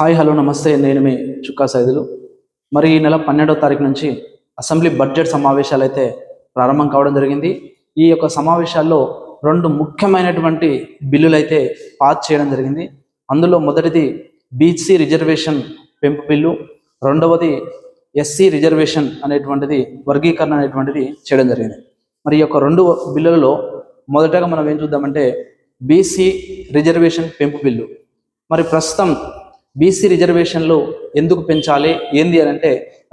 Hi hello నమస్తే. నేను మీ చుక్కా సైదులు. మరి ఈ నెల పన్నెండవ తారీఖు నుంచి అసెంబ్లీ బడ్జెట్ సమావేశాలు అయితే ప్రారంభం కావడం జరిగింది. ఈ యొక్క సమావేశాల్లో రెండు ముఖ్యమైనటువంటి బిల్లులు అయితే పాస్ చేయడం జరిగింది. అందులో మొదటిది బీసీ రిజర్వేషన్ పెంపు బిల్లు రెండవది ఎస్సీ రిజర్వేషన్ అనేటువంటిది వర్గీకరణ అనేటువంటిది చేయడం జరిగింది. మరి ఈ యొక్క రెండు బిల్లులలో మొదటగా మనం ఏం చూద్దామంటే బీసీ రిజర్వేషన్ పెంపు బిల్లు. మరి ప్రస్తుతం బీసీ రిజర్వేషన్లు ఎందుకు పెంచాలి? ఏంది అని అంటే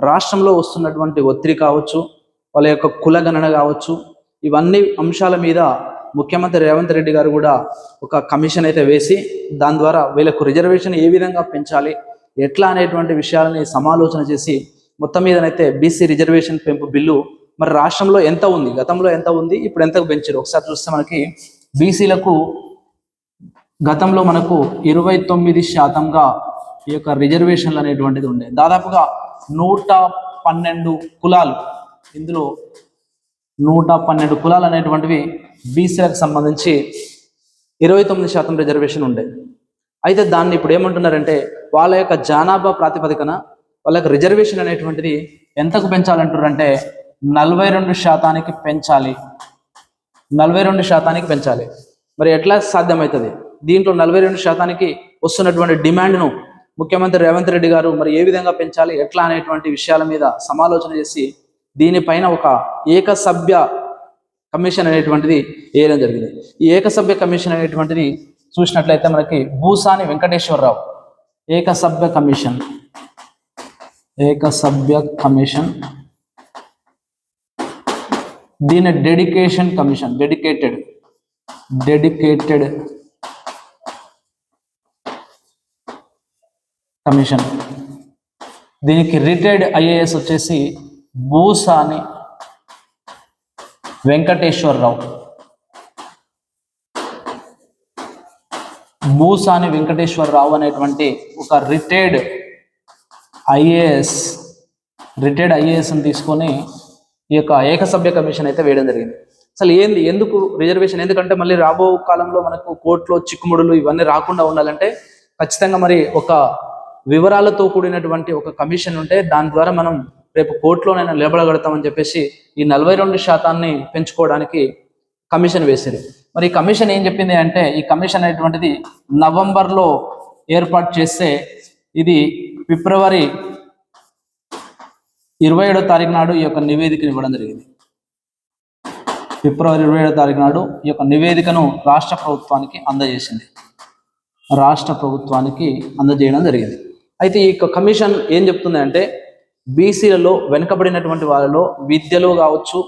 రాష్ట్రంలో వస్తున్నటువంటి ఒత్తిడి కావచ్చు వాళ్ళ యొక్క కులగణన కావచ్చు ఇవన్నీ అంశాల మీద ముఖ్యమంత్రి రేవంత్ రెడ్డి గారు కూడా ఒక కమిషన్ అయితే వేసి దాని ద్వారా వీళ్ళకు రిజర్వేషన్ ఏ విధంగా పెంచాలి ఎట్లా అనేటువంటి విషయాలని సమాలోచన చేసి మొత్తం మీదనైతే బీసీ రిజర్వేషన్ పెంపు బిల్లు మరి రాష్ట్రంలో ఎంత ఉంది? గతంలో ఎంత ఉంది? ఇప్పుడు ఎంతకు పెంచారు? ఒకసారి చూస్తే మనకి బీసీలకు గతంలో మనకు ఇరవై తొమ్మిది శాతంగా ఈ యొక్క రిజర్వేషన్లు అనేటువంటిది ఉండే. దాదాపుగా నూట పన్నెండు కులాలు. ఇందులో నూట పన్నెండు కులాలు అనేటువంటివి బీసీలకు సంబంధించి ఇరవై తొమ్మిది శాతం రిజర్వేషన్ ఉండే. అయితే దాన్ని ఇప్పుడు ఏమంటున్నారంటే వాళ్ళ యొక్క జనాభా ప్రాతిపదికన వాళ్ళ యొక్క రిజర్వేషన్ అనేటువంటిది ఎంతకు పెంచాలంటారంటే నలభై రెండు శాతానికి పెంచాలి. నలభై రెండు శాతానికి పెంచాలి. మరి ఎట్లా సాధ్యమవుతుంది దీంట్లో నలభై రెండు శాతానికి వస్తున్నటువంటి డిమాండ్ను ముఖ్యమంత్రి రేవంత్ రెడ్డి గారు మరి ఏ విధంగా పెంచాలి ఎట్లా అనేటువంటి విషయాల మీద సమాలోచన చేసి దీనిపైన ఒక ఏకసభ్య కమిషన్ అనేటువంటిది వేయడం జరిగింది. ఈ ఏకసభ్య కమిషన్ అనేటువంటిది చూసినట్లయితే మనకి భూసాని వెంకటేశ్వరరావు ఏకసభ్య కమిషన్. ఏకసభ్య కమిషన్. దీని dedication commission dedicated dedicated commission. దీనికి రిటైర్డ్ ఐఏఎస్ వచ్చేసి భూసాని వెంకటేశ్వరరావు. భూసాని వెంకటేశ్వరరావు అనేటువంటి ఒక రిటైర్డ్ ఐఏఎస్ రిటైర్డ్ ఐఏఎస్ని తీసుకొని ఈ యొక్క ఏకసభ్య కమిషన్ అయితే వేయడం జరిగింది. అసలు ఏంది? ఎందుకు రిజర్వేషన్? ఎందుకంటే మళ్ళీ రాబో కాలంలో మనకు కోర్టులో చిక్కుముడులు ఇవన్నీ రాకుండా ఉండాలంటే ఖచ్చితంగా మరి ఒక వివరాలతో కూడినటువంటి ఒక కమిషన్ ఉంటే దాని ద్వారా మనం రేపు కోర్టులోనైనా లేబడగడతామని చెప్పేసి ఈ నలభై రెండు శాతాన్ని పెంచుకోవడానికి కమిషన్ వేసారు. మరి ఈ కమిషన్ ఏం చెప్పింది అంటే ఈ కమిషన్ అనేటువంటిది నవంబర్లో ఏర్పాటు చేస్తే ఇది ఫిబ్రవరి ఇరవై ఏడో తారీఖు నాడు ఈ యొక్క నివేదికను ఇవ్వడం జరిగింది. ఫిబ్రవరి ఇరవై ఏడో తారీఖు నాడు ఈ యొక్క నివేదికను రాష్ట్ర ప్రభుత్వానికి అందజేసింది. రాష్ట్ర ప్రభుత్వానికి అందజేయడం జరిగింది. అయితే ఈ యొక్క కమిషన్ ఏం చెప్తుంది అంటే బీసీలలో వెనుకబడినటువంటి వాళ్ళలో విద్యలో కావచ్చు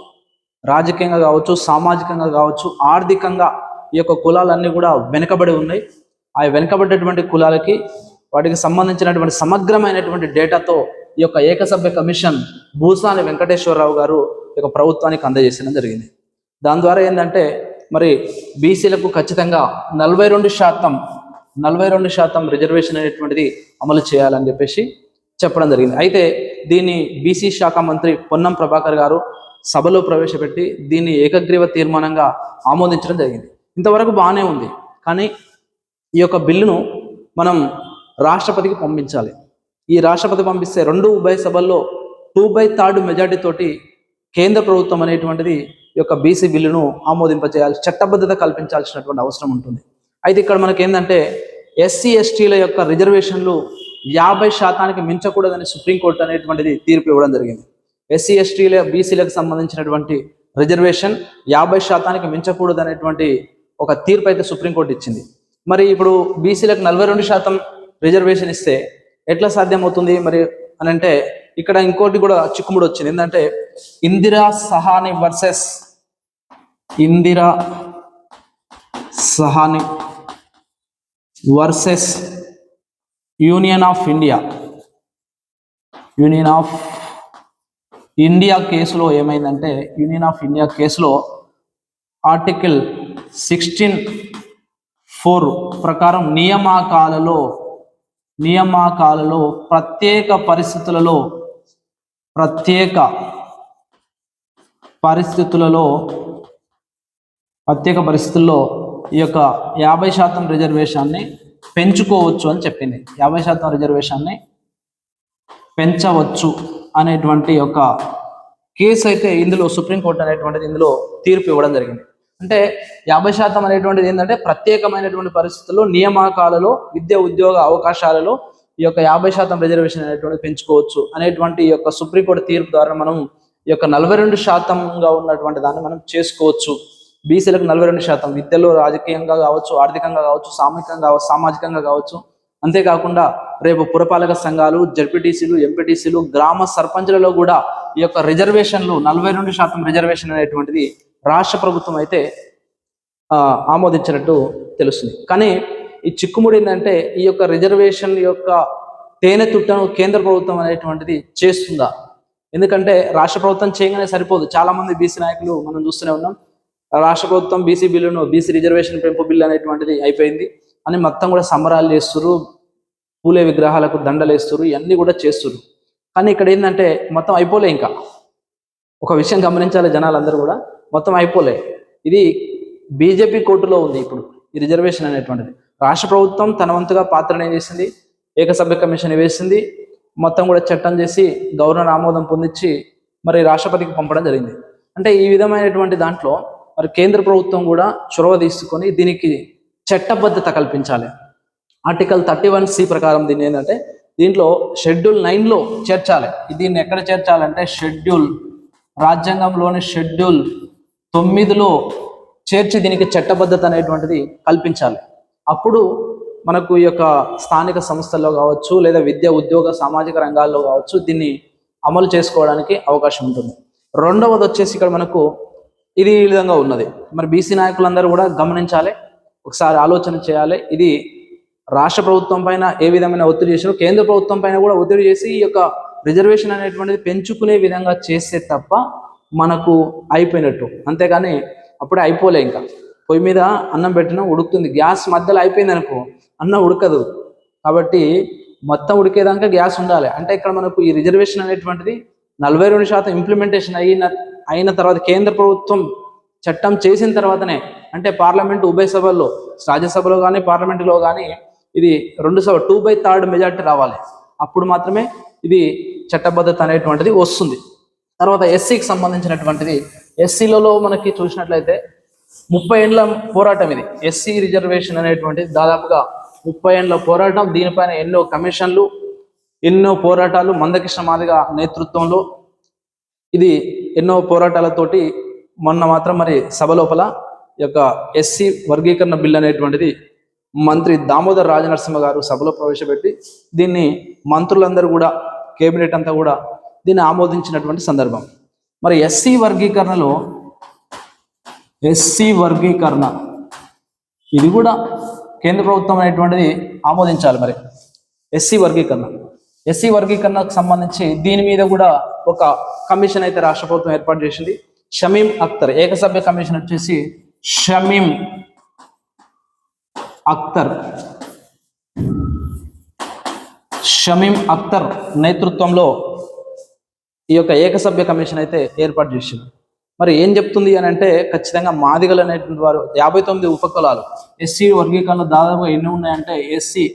రాజకీయంగా కావచ్చు సామాజికంగా కావచ్చు ఆర్థికంగా ఈ యొక్క కులాలన్నీ కూడా వెనుకబడి ఉన్నాయి. ఆ వెనుకబడినటువంటి కులాలకి వాటికి సంబంధించినటువంటి సమగ్రమైనటువంటి డేటాతో ఈ యొక్క ఏకసభ్య కమిషన్ భూసాని వెంకటేశ్వరరావు గారు ఈ యొక్క ప్రభుత్వానికి అందజేసడం జరిగింది. దాని ద్వారా ఏంటంటే మరి బీసీలకు ఖచ్చితంగా నలభై రెండు శాతం నలభై రెండు శాతం రిజర్వేషన్ అనేటువంటిది అమలు చేయాలని చెప్పేసి చెప్పడం జరిగింది. అయితే దీన్ని బీసీ శాఖ మంత్రి పొన్నం ప్రభాకర్ గారు సభలో ప్రవేశపెట్టి దీన్ని ఏకగ్రీవ తీర్మానంగా ఆమోదించడం జరిగింది. ఇంతవరకు బాగానే ఉంది. కానీ ఈ యొక్క బిల్లును మనం రాష్ట్రపతికి పంపించాలి. ఈ రాష్ట్రపతి పంపిస్తే రెండు ఉభయ సభల్లో టూ బై థర్డ్ మెజార్టీ తోటి కేంద్ర ప్రభుత్వం అనేటువంటిది ఈ యొక్క బీసీ బిల్లును ఆమోదింపచేయాలి చట్టబద్ధత కల్పించాల్సినటువంటి అవసరం ఉంటుంది. అయితే ఇక్కడ మనకి ఏంటంటే ఎస్సీ ఎస్టీల యొక్క రిజర్వేషన్లు యాభై శాతానికి మించకూడదని సుప్రీంకోర్టు అనేటువంటిది తీర్పు ఇవ్వడం జరిగింది. ఎస్సీ ఎస్టీల బీసీలకు సంబంధించినటువంటి రిజర్వేషన్ యాభై శాతానికి మించకూడదు అనేటువంటి ఒక తీర్పు అయితే సుప్రీంకోర్టు ఇచ్చింది. మరి ఇప్పుడు బీసీలకు నలభై రెండు శాతం రిజర్వేషన్ ఇస్తే ఎట్లా సాధ్యమవుతుంది? మరి అని అంటే ఇక్కడ ఇంకోటి కూడా చిక్కుముడు వచ్చింది. ఏంటంటే Indira Sawhney versus Indira Sawhney versus union of India. Union of India కేసులో ఏమైందంటే యూనియన్ ఆఫ్ ఇండియా కేసులో ఆర్టికల్ సిక్స్టీన్ ఫోర్ ప్రకారం నియామకాలలో నియామకాలలో ప్రత్యేక పరిస్థితులలో ప్రత్యేక పరిస్థితులలో ప్రత్యేక పరిస్థితుల్లో ఈ యొక్క యాభై శాతం రిజర్వేషన్ని పెంచుకోవచ్చు అని చెప్పింది. యాభై శాతం రిజర్వేషన్ని పెంచవచ్చు అనేటువంటి ఒక కేసు అయితే ఇందులో సుప్రీంకోర్టు అనేటువంటిది ఇందులో తీర్పు ఇవ్వడం జరిగింది. అంటే యాభై శాతం అనేటువంటిది ఏంటంటే ప్రత్యేకమైనటువంటి పరిస్థితుల్లో నియామకాలలో విద్య ఉద్యోగ అవకాశాలలో ఈ యొక్క యాభై శాతం రిజర్వేషన్ అనేటువంటి పెంచుకోవచ్చు అనేటువంటి ఈ యొక్క సుప్రీంకోర్టు తీర్పు ద్వారా మనం ఈ యొక్క నలభై రెండు శాతంగా ఉన్నటువంటి దాన్ని మనం చేసుకోవచ్చు. బీసీలకు నలభై రెండు శాతం విద్యలో రాజకీయంగా కావచ్చు ఆర్థికంగా కావచ్చు సామూహికంగా కావచ్చు సామాజికంగా కావచ్చు. అంతేకాకుండా రేపు పురపాలక సంఘాలు జడ్పీటీసీలు ఎంపీటీసీలు గ్రామ సర్పంచులలో కూడా ఈ యొక్క రిజర్వేషన్లు నలభై రెండు శాతం రిజర్వేషన్ అనేటువంటిది రాష్ట్ర ప్రభుత్వం అయితే ఆమోదించినట్టు తెలుస్తుంది. కానీ ఈ చిక్కుముడి ఏంటంటే ఈ యొక్క రిజర్వేషన్ యొక్క తేనె తుట్టను కేంద్ర ప్రభుత్వం అనేటువంటిది చేస్తుందా? ఎందుకంటే రాష్ట్ర ప్రభుత్వం చేయగానే సరిపోదు. చాలా మంది బీసీ నాయకులు మనం చూస్తూనే ఉన్నాం. రాష్ట్ర ప్రభుత్వం బీసీ బిల్లును బీసీ రిజర్వేషన్ పెంపు బిల్లు అనేటువంటిది అయిపోయింది. అని మొత్తం కూడా సంబరాలు చేస్తురు పూలే విగ్రహాలకు దండలు ఇవన్నీ కూడా చేస్తురు కానీ ఇక్కడ ఏంటంటే మొత్తం అయిపోలే ఇంకా. ఒక విషయం గమనించాలి జనాలందరూ కూడా. మొత్తం అయిపోలే. ఇది బీజేపీ కోర్టులో ఉంది ఇప్పుడు ఈ రిజర్వేషన్ అనేటువంటిది. రాష్ట్ర ప్రభుత్వం తన వంతుగా పాత్రను ఏం చేసింది? ఏకసభ్య కమిషన్ వేసింది. మొత్తం కూడా చట్టం చేసి గవర్నర్ ఆమోదం పొందించి మరి రాష్ట్రపతికి పంపడం జరిగింది. అంటే ఈ విధమైనటువంటి దాంట్లో మరి కేంద్ర ప్రభుత్వం కూడా చొరవ తీసుకొని దీనికి చట్టబద్ధత కల్పించాలి. ఆర్టికల్ థర్టీ వన్ సి ప్రకారం దీన్ని ఏంటంటే దీంట్లో షెడ్యూల్ నైన్లో చేర్చాలి. దీన్ని ఎక్కడ చేర్చాలంటే షెడ్యూల్ రాజ్యాంగంలోని షెడ్యూల్ తొమ్మిదిలో చేర్చి దీనికి చట్టబద్ధత అనేటువంటిది కల్పించాలి. అప్పుడు మనకు ఈ యొక్క స్థానిక సంస్థల్లో కావచ్చు లేదా విద్య ఉద్యోగ సామాజిక రంగాల్లో కావచ్చు దీన్ని అమలు చేసుకోవడానికి అవకాశం ఉంటుంది. రెండవది వచ్చేసి ఇక్కడ మనకు ఇది ఈ విధంగా ఉన్నది. మరి బీసీ నాయకులందరూ కూడా గమనించాలి. ఒకసారి ఆలోచన చేయాలి. ఇది రాష్ట్ర ప్రభుత్వం పైన ఏ విధమైన ఒత్తిడి చేసినా కేంద్ర ప్రభుత్వం పైన కూడా ఒత్తిడి చేసి ఈ యొక్క రిజర్వేషన్ అనేటువంటిది పెంచుకునే విధంగా చేస్తే తప్ప మనకు అయిపోయినట్టు. అంతేకాని అప్పుడే అయిపోలే ఇంకా. పొయ్యి మీద అన్నం పెట్టినా ఉడుకుతుంది. గ్యాస్ మధ్యలో అయిపోయింది అనుకో అన్నం ఉడకదు. కాబట్టి మొత్తం ఉడికేదాకా గ్యాస్ ఉండాలి. అంటే ఇక్కడ మనకు ఈ రిజర్వేషన్ అనేటువంటిది నలభై రెండు శాతం ఇంప్లిమెంటేషన్ అయిన అయిన తర్వాత కేంద్ర ప్రభుత్వం చట్టం చేసిన తర్వాతనే అంటే పార్లమెంట్ ఉభయ సభల్లో రాజ్యసభలో కానీ పార్లమెంటులో కానీ ఇది రెండు సభ టూ బై థర్డ్ మెజార్టీ రావాలి. అప్పుడు మాత్రమే ఇది చట్టబద్ధత అనేటువంటిది వస్తుంది. తర్వాత ఎస్సీకి సంబంధించినటువంటిది ఎస్సీలలో మనకి చూసినట్లయితే ముప్పై ఏండ్ల పోరాటం ఇది. ఎస్సీ రిజర్వేషన్ అనేటువంటిది దాదాపుగా ముప్పై ఏండ్ల పోరాటం దీనిపైన ఎన్నో కమిషన్లు ఎన్నో పోరాటాలు మందకృష్ణ మాదిగ నేతృత్వంలో ఇది ఎన్నో పోరాటాలతోటి మొన్న మాత్రం మరి సభ లోపల యొక్క ఎస్సీ వర్గీకరణ బిల్ అనేటువంటిది మంత్రి దామోదర్ రాజనరసింహ గారు సభలో ప్రవేశపెట్టి దీన్ని మంత్రులందరూ కూడా కేబినెట్ అంతా కూడా దీన్ని ఆమోదించినటువంటి సందర్భం. మరి ఎస్సీ వర్గీకరణలో ఎస్సీ వర్గీకరణ ఇది కూడా కేంద్ర ప్రభుత్వం అనేటువంటిది ఆమోదించాలి మరి. ఎస్సీ వర్గీకరణ. ఎస్సీ వర్గీకరణకు సంబంధించి దీని మీద కూడా ఒక కమిషన్ అయితే రాష్ట్ర ప్రభుత్వం ఏర్పాటు చేసింది. షమీం అఖ్తర్ ఏకసభ్య కమిషన్ వచ్చేసి షమీం అఖ్తర్ షమీం అఖ్తర్ నేతృత్వంలో ఈ యొక్క ఏకసభ్య కమిషన్ అయితే ఏర్పాటు చేసింది. మరి ఏం చెప్తుంది అని అంటే ఖచ్చితంగా మాదిగలు అనేటువంటి వారు యాభై తొమ్మిది ఉపకులాలు ఎస్సీ వర్గీకరణ దాదాపుగా ఎన్ని ఉన్నాయంటే ఎస్సీ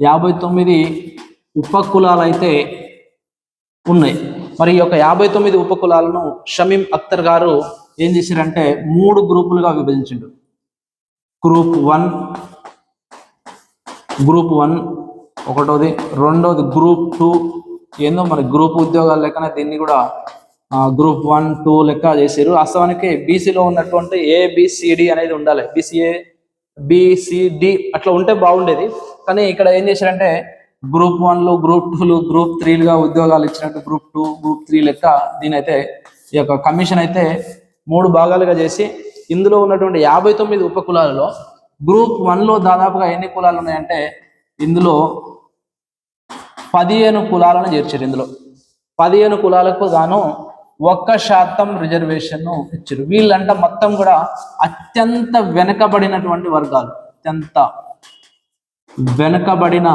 యాభై తొమ్మిది ఉపకులాలైతే ఉన్నాయి. మరి ఈ యొక్క యాభై తొమ్మిది ఉపకులాలను షమీం అఖ్తర్ గారు ఏం చేశారంటే మూడు గ్రూపులుగా విభజించిండు గ్రూప్ వన్ గ్రూప్ వన్ ఒకటోది రెండోది గ్రూప్ టూ. ఏందో మరి గ్రూప్ ఉద్యోగాల లెక్కన దీన్ని కూడా గ్రూప్ వన్ టూ లెక్క చేశారు. వాస్తవానికి బీసీలో ఉన్నటువంటి ఏబిసిడి అనేది ఉండాలి. బీసీఏ బిసిడి అట్లా ఉంటే బాగుండేది. కానీ ఇక్కడ ఏం చేశారంటే గ్రూప్ వన్లు గ్రూప్ టూలు గ్రూప్ త్రీలుగా ఉద్యోగాలు ఇచ్చినట్టు గ్రూప్ టూ గ్రూప్ త్రీ లెక్క దీని అయితే ఈ యొక్క కమిషన్ అయితే మూడు భాగాలుగా చేసి ఇందులో ఉన్నటువంటి యాభై తొమ్మిది ఉపకులాలలో గ్రూప్ వన్లో దాదాపుగా ఎన్ని కులాలు ఉన్నాయంటే ఇందులో పదిహేను కులాలను చేర్చారు ఇందులో. పదిహేను కులాలకు గాను ఒక్క శాతం రిజర్వేషన్ ఇచ్చారు. వీళ్ళంట మొత్తం కూడా అత్యంత వెనుకబడినటువంటి వర్గాలు. అత్యంత వెనుకబడిన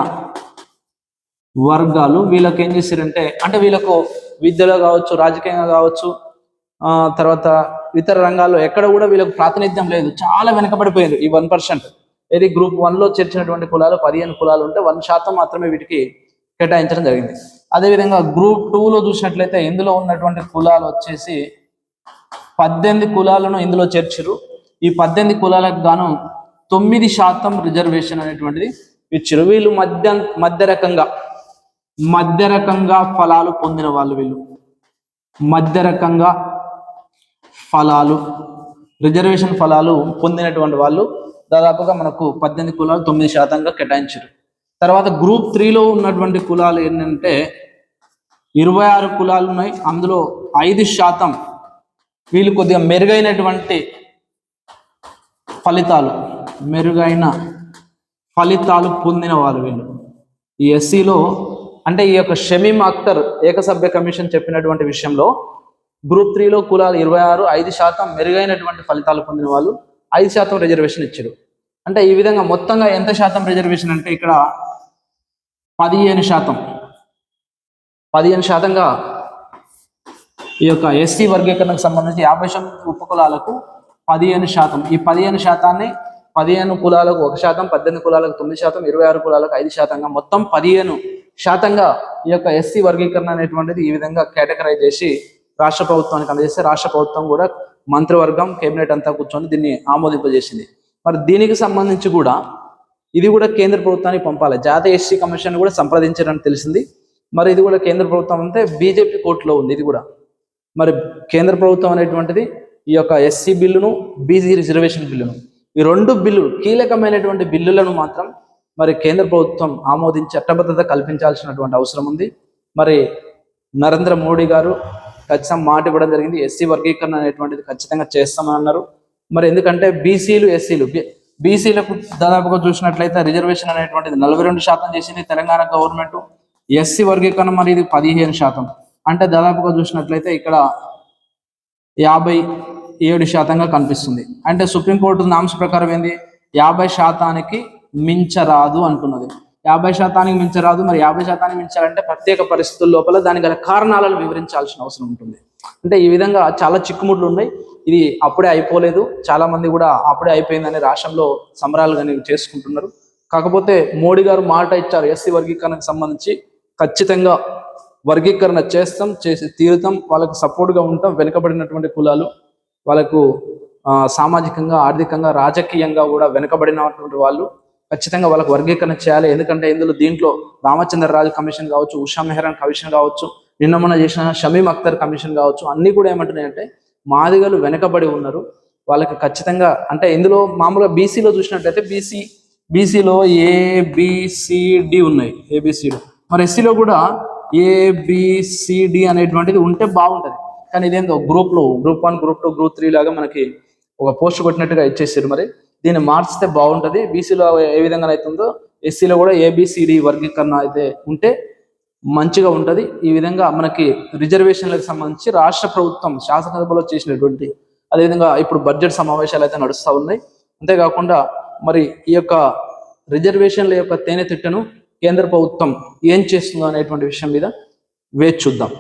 వర్గాలు వీళ్ళకి ఏం చేశారంటే అంటే వీళ్ళకు విద్యలో కావచ్చు రాజకీయంగా కావచ్చు ఆ తర్వాత ఇతర రంగాల్లో ఎక్కడ కూడా వీళ్ళకు ప్రాతినిధ్యం లేదు. చాలా వెనుకబడిపోయారు ఈ వన్ పర్సెంట్. ఏది గ్రూప్ వన్లో చేర్చినటువంటి కులాలు పదిహేను కులాలు ఉంటే వన్ శాతం మాత్రమే వీటికి కేటాయించడం జరిగింది. అదేవిధంగా గ్రూప్ టూలో చూసినట్లయితే ఇందులో ఉన్నటువంటి కులాలు వచ్చేసి పద్దెనిమిది కులాలను ఇందులో చేర్చరు ఈ పద్దెనిమిది కులాలకు గాను తొమ్మిది శాతం రిజర్వేషన్ అనేటువంటిది ఇచ్చారు వీళ్ళు మధ్య మధ్య రకంగా మధ్య రకంగా ఫలాలు పొందిన వాళ్ళు వీళ్ళు. మధ్య రకంగా ఫలాలు రిజర్వేషన్ ఫలాలు పొందినటువంటి వాళ్ళు దాదాపుగా మనకు పద్దెనిమిది కులాలు తొమ్మిది శాతంగా కేటాయించారు. తర్వాత గ్రూప్ త్రీలో ఉన్నటువంటి కులాలు ఏంటంటే ఇరవై ఆరు కులాలు ఉన్నాయి. అందులో ఐదు శాతం వీళ్ళు కొద్దిగా మెరుగైనటువంటి ఫలితాలు మెరుగైన ఫలితాలు పొందిన వారు వీళ్ళు. ఈ ఎస్సీలో అంటే ఈ యొక్క షమీమ్ అఖ్తర్ ఏకసభ్య కమిషన్ చెప్పినటువంటి విషయంలో గ్రూప్ త్రీలో కులాలు ఇరవై ఆరు ఐదు శాతం మెరుగైనటువంటి ఫలితాలు పొందిన వాళ్ళు ఐదు శాతం రిజర్వేషన్ ఇచ్చారు. అంటే ఈ విధంగా మొత్తంగా ఎంత శాతం రిజర్వేషన్ అంటే ఇక్కడ పదిహేను శాతం. పదిహేను శాతంగా ఈ యొక్క ఎస్సీ వర్గీకరణకు సంబంధించి యాభై శాతం ఉపకులాలకు పదిహేను శాతం. ఈ పదిహేను శాతాన్ని పదిహేను కులాలకు ఒక శాతం పద్దెనిమిది కులాలకు తొమ్మిది శాతం ఇరవై ఆరు కులాలకు ఐదు శాతంగా మొత్తం పదిహేను శాతంగా ఈ యొక్క ఎస్సీ వర్గీకరణ అనేటువంటిది ఈ విధంగా కేటగరైజ్ చేసి రాష్ట్ర ప్రభుత్వానికి అందజేస్తే రాష్ట్ర ప్రభుత్వం కూడా మంత్రివర్గం కేబినెట్ అంతా కూర్చొని దీన్ని ఆమోదింపజేసింది. మరి దీనికి సంబంధించి కూడా ఇది కూడా కేంద్ర ప్రభుత్వానికి పంపాలి. జాతీయ ఎస్సీ కమిషన్ కూడా సంప్రదించారని తెలిసింది. మరి ఇది కూడా కేంద్ర ప్రభుత్వం అంటే బీజేపీ కోర్టులో ఉంది ఇది కూడా. మరి కేంద్ర ప్రభుత్వం అనేటువంటిది ఈ యొక్క ఎస్సీ బిల్లును బీసీ రిజర్వేషన్ బిల్లును ఈ రెండు బిల్లులు కీలకమైనటువంటి బిల్లులను మాత్రం మరి కేంద్ర ప్రభుత్వం ఆమోదించి చట్టబద్ధత కల్పించాల్సినటువంటి అవసరం ఉంది. మరి నరేంద్ర మోడీ గారు ఖచ్చితంగా మాట ఇవ్వడం జరిగింది. ఎస్సీ వర్గీకరణ అనేటువంటిది ఖచ్చితంగా చేస్తామని అన్నారు. మరి ఎందుకంటే బీసీలు ఎస్సీలు బీసీలకు దాదాపుగా చూసినట్లయితే రిజర్వేషన్ అనేటువంటిది నలభై రెండు శాతం చేసింది తెలంగాణ గవర్నమెంట్. ఎస్సీ వర్గీకరణ మరి ఇది పదిహేను శాతం. అంటే దాదాపుగా చూసినట్లయితే ఇక్కడ యాభై ఏడు శాతంగా కనిపిస్తుంది. అంటే సుప్రీంకోర్టు నామ్స్ ప్రకారం ఏంది? యాభై శాతానికి మించరాదు అంటున్నది. యాభై శాతానికి మించరాదు మరి యాభై శాతానికి మించాలంటే ప్రత్యేక పరిస్థితుల లోపల దాని గల కారణాలను వివరించాల్సిన అవసరం ఉంటుంది. అంటే ఈ విధంగా చాలా చిక్కుముడ్లు ఉన్నాయి. ఇది అప్పుడే అయిపోలేదు. చాలా మంది కూడా అప్పుడే అయిపోయిందని రాష్ట్రంలో సంబరాలు కానీ చేసుకుంటున్నారు. కాకపోతే మోడీ గారు మాట ఇచ్చారు ఎస్సీ వర్గీకరణకు సంబంధించి ఖచ్చితంగా వర్గీకరణ చేస్తాం చేసి తీరుతాం వాళ్ళకు సపోర్ట్గా ఉంటాం వెనుకబడినటువంటి కులాలు వాళ్ళకు సామాజికంగా ఆర్థికంగా రాజకీయంగా కూడా వెనుకబడినటువంటి వాళ్ళు ఖచ్చితంగా వాళ్ళకి వర్గీకరణ చేయాలి. ఎందుకంటే ఇందులో దీంట్లో రామచంద్ర రాజు కమిషన్ కావచ్చు ఉషా మెహరాన్ కమిషన్ కావచ్చు నిన్న మొన్న చేసిన షమీమ్ అఖ్తర్ కమిషన్ కావచ్చు అన్ని కూడా ఏమంటున్నాయంటే మాదిగలు వెనకబడి ఉన్నారు. వాళ్ళకి ఖచ్చితంగా అంటే ఇందులో మామూలుగా బీసీలో చూసినట్టయితే బీసీ బీసీలో ఏబిసిడి ఉన్నాయి. ఏబిసిలో మరి ఎస్సీలో కూడా ఏబిసిడి అనేటువంటిది ఉంటే బాగుంటది. కానీ ఇదేందో గ్రూప్లో group one group two group three లాగా మనకి ఒక పోస్ట్ కొట్టినట్టుగా ఇచ్చేసారు మరి. దీన్ని మార్చితే బాగుంటుంది. బీసీలో ఏ విధంగా అవుతుందో ఎస్సీలో కూడా ఏబిసిడి వర్గీకరణ అయితే ఉంటే మంచిగా ఉంటుంది. ఈ విధంగా మనకి రిజర్వేషన్లకు సంబంధించి రాష్ట్ర ప్రభుత్వం శాసనసభలో చేసినటువంటి అదేవిధంగా ఇప్పుడు బడ్జెట్ సమావేశాలు అయితే నడుస్తూ ఉన్నాయి. అంతేకాకుండా మరి ఈ యొక్క రిజర్వేషన్ల యొక్క తేనె తిట్టను కేంద్ర ప్రభుత్వం ఏం చేస్తుందో అనేటువంటి విషయం మీద వేచి చూద్దాం.